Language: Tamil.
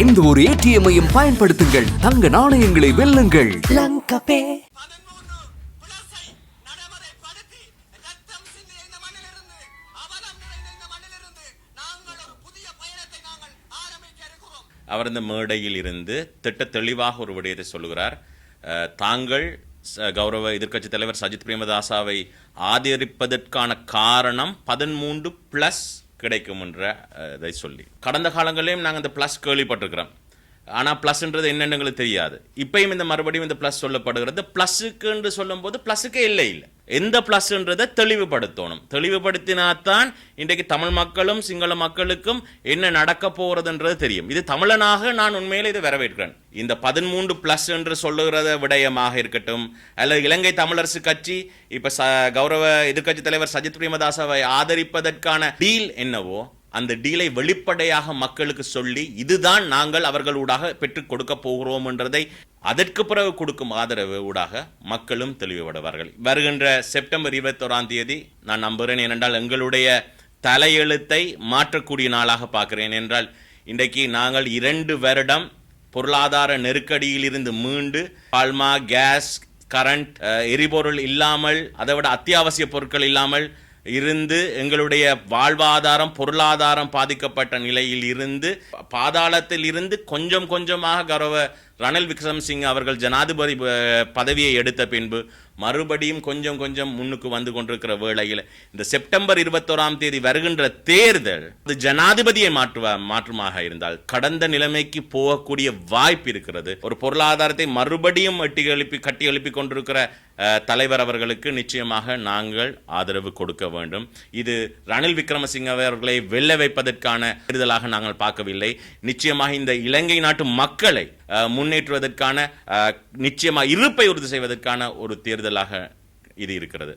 எந்த ஒரு ஏடிஎம்மையும் பயன்படுத்துங்கள். தங்க நாணயங்களை வெல்லுங்கள். அவர் இந்த மேடையில் இருந்து திட்ட தெளிவாக ஒரு விடயத்தை சொல்லுகிறார். தாங்கள் கௌரவ எதிர்க்கட்சி தலைவர் சஜித் பிரேமதாசாவை ஆதரிப்பதற்கான காரணம் பதிமூன்று ப்ளஸ் கிடைக்கும் என்ற இதை சொல்லி. கடந்த காலங்களிலும் நாங்கள் இந்த ப்ளஸ் கேள்விப்பட்டிருக்கிறோம். ஆனால் ப்ளஸ்ன்றது என்னென்னுங்களுக்கு தெரியாது. இப்பயும் இந்த மறுபடியும் இந்த ப்ளஸ் சொல்லப்படுகிறது. ப்ளஸுக்குன்னு சொல்லும்போது ப்ளஸுக்கே இல்லை இல்லை. எந்த ப்ளஸ்ன்றதை தெளிவுபடுத்தணும். தெளிவுபடுத்தினாத்தான் இன்றைக்கு தமிழ் மக்களும் சிங்கள மக்களுக்கும் என்ன நடக்க போகிறதுன்றது தெரியும். இது தமிழனாக நான் உண்மையில் இதை வரவேற்கிறேன். இந்த பதிமூன்று ப்ளஸ் என்று சொல்லுகிறத விடயமாக இருக்கட்டும் அல்லது இலங்கை தமிழரசு கட்சி இப்போ ச கௌரவ எதிர்கட்சி தலைவர் சஜித் பிரேமதாசவை ஆதரிப்பதற்கான டீல் என்னவோ அந்த டீலை வெளிப்படையாக மக்களுக்கு சொல்லி இதுதான் நாங்கள் அவர்களூடாக பெற்றுக் கொடுக்க போகிறோம் என்றதை அதற்கு பிறகு கொடுக்கும் ஆதரவு ஊடாக மக்களும் தெளிவுபடுவார்கள். வருகின்ற செப்டம்பர் இருபத்தோராம் தேதி நான் நம்புகிறேன் ஏனென்றால் எங்களுடைய தலையெழுத்தை மாற்றக்கூடிய நாளாக பார்க்கிறேன் என்றால் இன்றைக்கு நாங்கள் இரண்டு வருடம் பொருளாதார நெருக்கடியிலிருந்து மீண்டு பால்மா கேஸ் கரண்ட் எரிபொருள் இல்லாமல் அதை விட அத்தியாவசிய பொருட்கள் இல்லாமல் இருந்து எங்களுடைய வாழ்வாதாரம் பொருளாதாரம் பாதிக்கப்பட்ட நிலையில் இருந்து பாதாளத்தில் இருந்து கொஞ்சம் கொஞ்சமாக கௌரவ ரணில் விக்ரமசிங்க அவர்கள் ஜனாதிபதி பதவியை எடுத்த பின்பு மறுபடியும் கொஞ்சம் கொஞ்சம் முன்னுக்கு வந்து கொண்டிருக்கிற வேளையில் இந்த செப்டம்பர் இருபத்தோராம் தேதி வருகின்ற தேர்தல் அது ஜனாதிபதியை மாற்றுவா மாற்றுமாக இருந்தால் கடந்த நிலைமைக்கு போகக்கூடிய வாய்ப்பு இருக்கிறது. ஒரு பொருளாதாரத்தை மறுபடியும் எட்டி எழுப்பி கட்டி எழுப்பி கொண்டிருக்கிற தலைவர் அவர்களுக்கு நிச்சயமாக நாங்கள் ஆதரவு கொடுக்க வேண்டும். இது ரணில் விக்ரமசிங்க அவர்களை வெல்ல வைப்பதற்கான தேர்தலாக நாங்கள் பார்க்கவில்லை. நிச்சயமாக இந்த இலங்கை நாட்டு மக்களை முன் முன்னேற்றுவதற்கான நிச்சயமாக இருப்பை உறுதி செய்வதற்கான ஒரு தேர்தலாக இது இருக்கிறது.